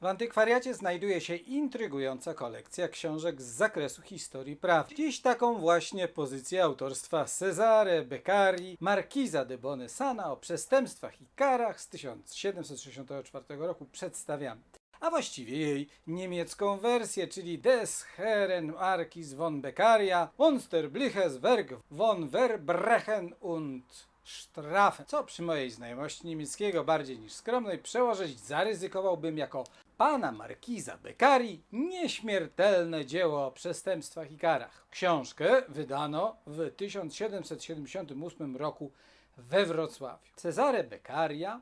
W antykwariacie znajduje się intrygująca kolekcja książek z zakresu historii praw. Dziś taką właśnie pozycję autorstwa Cesare Beccari, Markiza de Bonesana o przestępstwach i karach z 1764 roku przedstawiamy. A właściwie jej niemiecką wersję, czyli Des Herren Marquis von Beccaria, Monsterbliches Werk von Verbrechen und Strafen, co przy mojej znajomości niemieckiego bardziej niż skromnej przełożyć zaryzykowałbym jako pana markiza Beccari nieśmiertelne dzieło o przestępstwach i karach. Książkę wydano w 1778 roku we Wrocławiu. Cezare Beccaria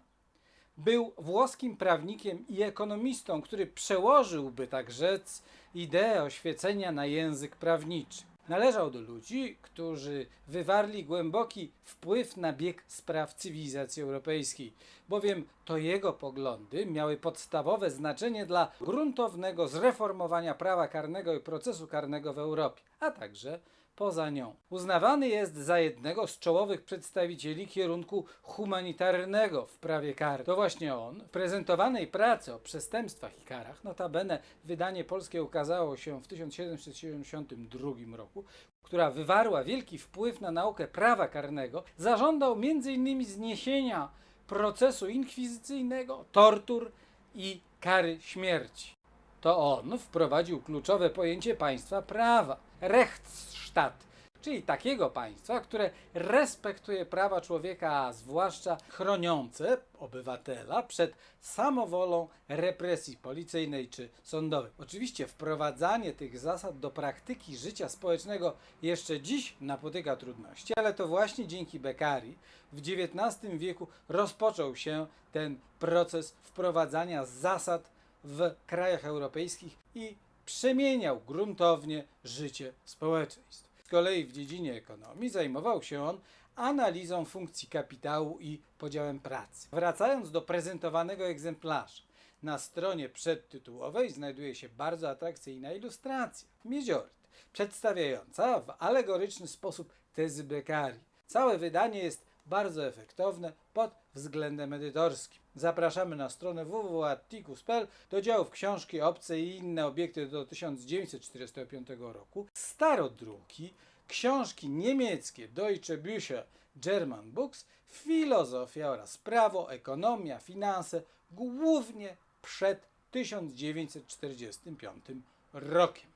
był włoskim prawnikiem i ekonomistą, który przełożyłby, tak rzec, ideę oświecenia na język prawniczy. Należał do ludzi, którzy wywarli głęboki wpływ na bieg spraw cywilizacji europejskiej, bowiem to jego poglądy miały podstawowe znaczenie dla gruntownego zreformowania prawa karnego i procesu karnego w Europie, a także poza nią. Uznawany jest za jednego z czołowych przedstawicieli kierunku humanitarnego w prawie karnym. To właśnie on w prezentowanej pracy o przestępstwach i karach, notabene wydanie polskie ukazało się w 1772 roku, która wywarła wielki wpływ na naukę prawa karnego, zażądał m.in. zniesienia procesu inkwizycyjnego, tortur i kary śmierci. To on wprowadził kluczowe pojęcie państwa prawa, Rechtsstaat, czyli takiego państwa, które respektuje prawa człowieka, a zwłaszcza chroniące obywatela przed samowolą represji policyjnej czy sądowej. Oczywiście wprowadzanie tych zasad do praktyki życia społecznego jeszcze dziś napotyka trudności, ale to właśnie dzięki Beccari w XIX wieku rozpoczął się ten proces wprowadzania zasad w krajach europejskich i przemieniał gruntownie życie społeczeństw. Z kolei w dziedzinie ekonomii zajmował się on analizą funkcji kapitału i podziałem pracy. Wracając do prezentowanego egzemplarza, na stronie przedtytułowej znajduje się bardzo atrakcyjna ilustracja, miedzioryt, przedstawiająca w alegoryczny sposób tezy Beccari. Całe wydanie jest bardzo efektowne pod względem edytorskim. Zapraszamy na stronę www.atticus.pl do działów książki obce i inne obiekty do 1945 roku, starodruki, książki niemieckie Deutsche Bücher, German Books, filozofia oraz prawo, ekonomia, finanse, głównie przed 1945 rokiem.